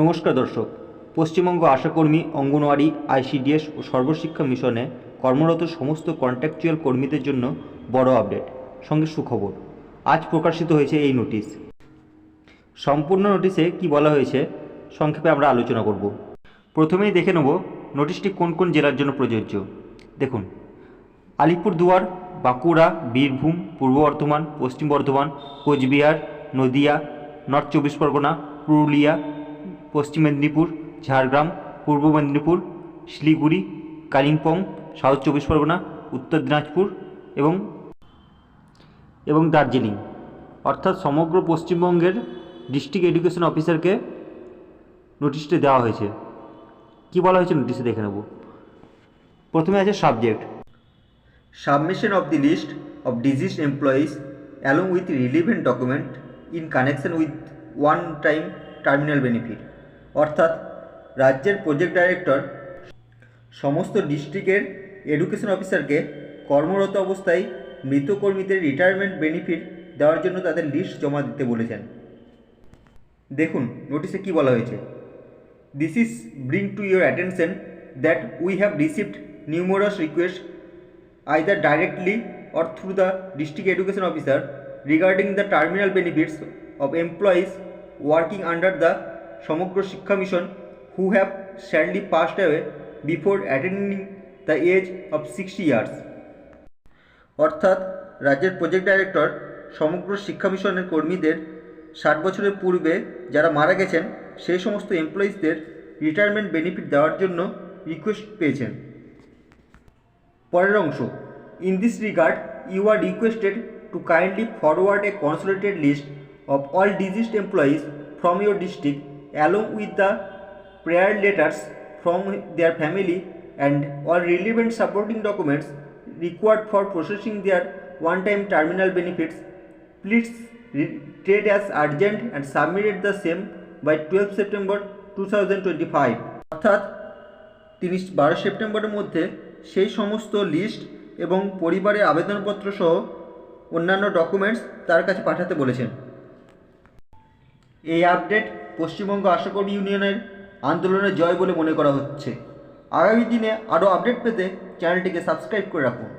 নমস্কার দর্শক। পশ্চিমবঙ্গ আশাকর্মী অঙ্গনওয়াড়ি, আইসিডিএস ও সর্বশিক্ষা মিশনে কর্মরত সমস্ত কন্ট্রাকচুয়াল কর্মীদের জন্য বড় আপডেট সঙ্গে সুখবর। আজ প্রকাশিত হয়েছে এই নোটিশ সম্পূর্ণ নোটিশে কি বলা হয়েছে, সংক্ষেপে আমরা আলোচনা করব। প্রথমেই দেখে নেব নোটিশটি কোন কোন জেলার জন্য প্রযোজ্য। দেখুন আলিপুরদুয়ার বাঁকুড়া, বীরভূম, পূর্ব বর্ধমান, পশ্চিম বর্ধমান, কোচবিহার, নদিয়া, নর্থ চব্বিশ পরগনা, পুরুলিয়া পশ্চিম মেদিনীপুর, ঝাড়গ্রাম, পূর্ব মেদিনীপুর, শিলিগুড়ি, কালিম্পং, সাউথ চব্বিশ পরগনা, উত্তর দিনাজপুর এবং এবং দার্জিলিং। অর্থাৎ সমগ্র পশ্চিমবঙ্গের ডিস্ট্রিক্ট এডুকেশন অফিসারকে নোটিশটি দেওয়া হয়েছে। কি বলা হয়েছে নোটিশে দেখে নেব। প্রথমে আছে subject. Submission of the list of deceased employees along with relevant document in connection with one time terminal benefit অর্থাৎ রাজ্যের প্রজেক্ট ডাইরেক্টর সমস্ত ডিস্ট্রিক্টের এডুকেশন অফিসারকে কর্মরত অবস্থায় মৃত কর্মীদের রিটায়ারমেন্ট বেনিফিট দেওয়ার জন্য তাদের লিস্ট জমা দিতে বলেছেন। দেখুন নোটিশে কি বলা হয়েছে? This is bring to your attention that we have received numerous request either directly or through the district education officer regarding the terminal benefits of employees working under the Samagro Shiksha mission who have sadly passed away before attaining the age of 60 years. অর্থাৎ রাজ্যের project director সমগ্র শিক্ষা মিশনের কর্মীদের ষাট বছরের পূর্বে যারা মারা গেছেন, সেই সমস্ত এমপ্লয়িজদের রিটায়ারমেন্ট বেনিফিট দেওয়ার জন্য রিকোয়েস্ট পেয়েছেন পরের অংশ in this regard you are requested to kindly forward a consolidated list of all deceased employees from your district along with the prayer letters from their family and all relevant supporting documents required for processing their one-time terminal benefits. Please treat as urgent and submitted the same by 12 September 2025. অর্থাৎ তিরিশ বারো সেপ্টেম্বরের মধ্যে সেই সমস্ত list এবং পরিবারের আবেদনপত্র সহ অন্যান্য ডকুমেন্টস তার কাছে পাঠাতে বলেছেন এই আপডেট পশ্চিমবঙ্গ আশাকর্মী ইউনিয়নের আন্দোলনের জয় বলে মনে করা হচ্ছে। আগামী দিনে আরও আপডেট পেতে চ্যানেলটিকে সাবস্ক্রাইব করে রাখুন।